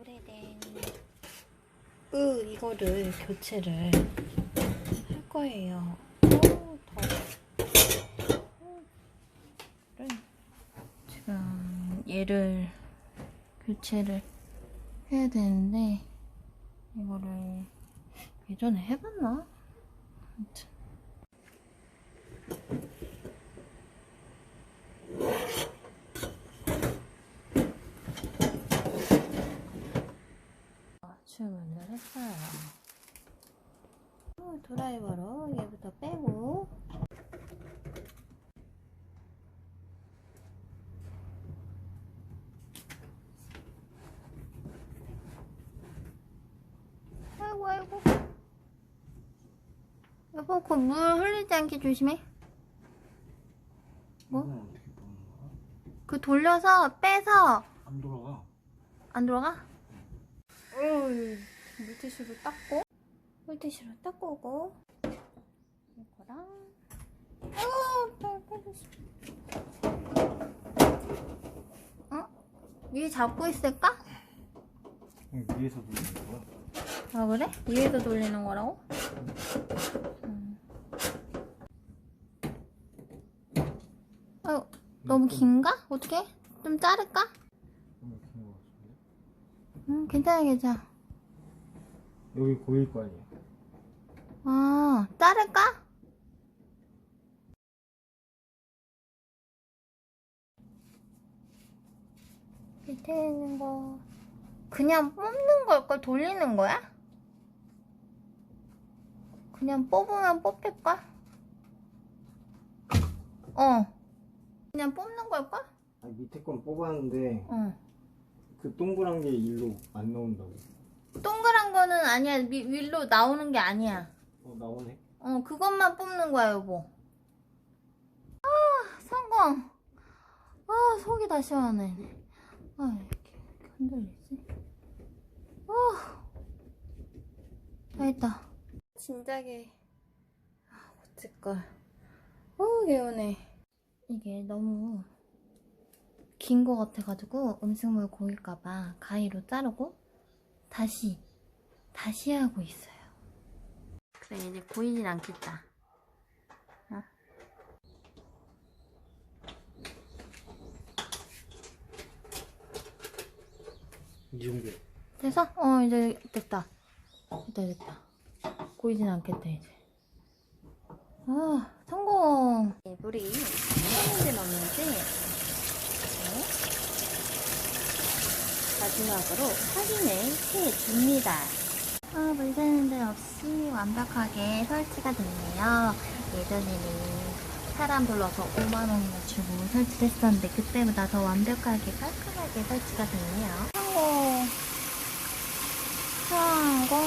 오래된 으 이거를 교체를 할 거예요. 오, 더워. 어, 를 지금 얘를 교체를 해야 되는데 이거를 예전에 해봤나? 아무튼. 어, 주문을 했어요. 어, 드라이버로 얘부터 빼고 아이고 아이고 여보 그 물 흘리지 않게 조심해 뭐? 그 돌려서 빼서 안 돌아가. 안 들어가? 물티슈로 닦고 물티슈로 닦고 오고 이거랑 어, 빨리 어? 위에 잡고 있을까? 응, 위에서 돌리는 거야. 아 그래? 위에서 돌리는 거라고? 음. 아유, 너무 긴가? 어떻게? 좀 자를까? 음, 괜찮아, 괜찮아. 여기 고일 거 아니야? 아, 자를까? 밑에 있는 거 그냥 뽑는 걸걸 돌리는 거야? 그냥 뽑으면 뽑힐까? 어 그냥 뽑는 걸걸? 아 밑에 건 뽑았는데 어 그 동그란 게 일로 안 나온다고. 동그란 거는 아니야 위, 위로 나오는 게 아니야 어 나오네. 어, 그것만 뽑는 거야, 여보. 아, 성공. 아, 속이 다 시원하네. 아, 이렇게, 이렇게 흔들리지? 아, 다 했다. 진작에, 아, 어쩔걸. 어, 개운해. 이게 너무 긴 거 같아가지고 음식물 고일까봐 가위로 자르고 다시, 다시 하고 있어요. 그래 이제 보이진 않겠다. 어? 이 정도. 돼서? 어 이제 됐다. 됐다 됐다. 보이진 않겠다 이제. 아 성공. 네, 물이 새는지 넣는지 네. 마지막으로 확인을 해줍니다. 아, 물 새는 데 없이 완벽하게 설치가 됐네요. 예전에는 사람 불러서 5만원이나 주고 설치를 했었는데 그때보다 더 완벽하게 깔끔하게 설치가 됐네요. 성공! 성공!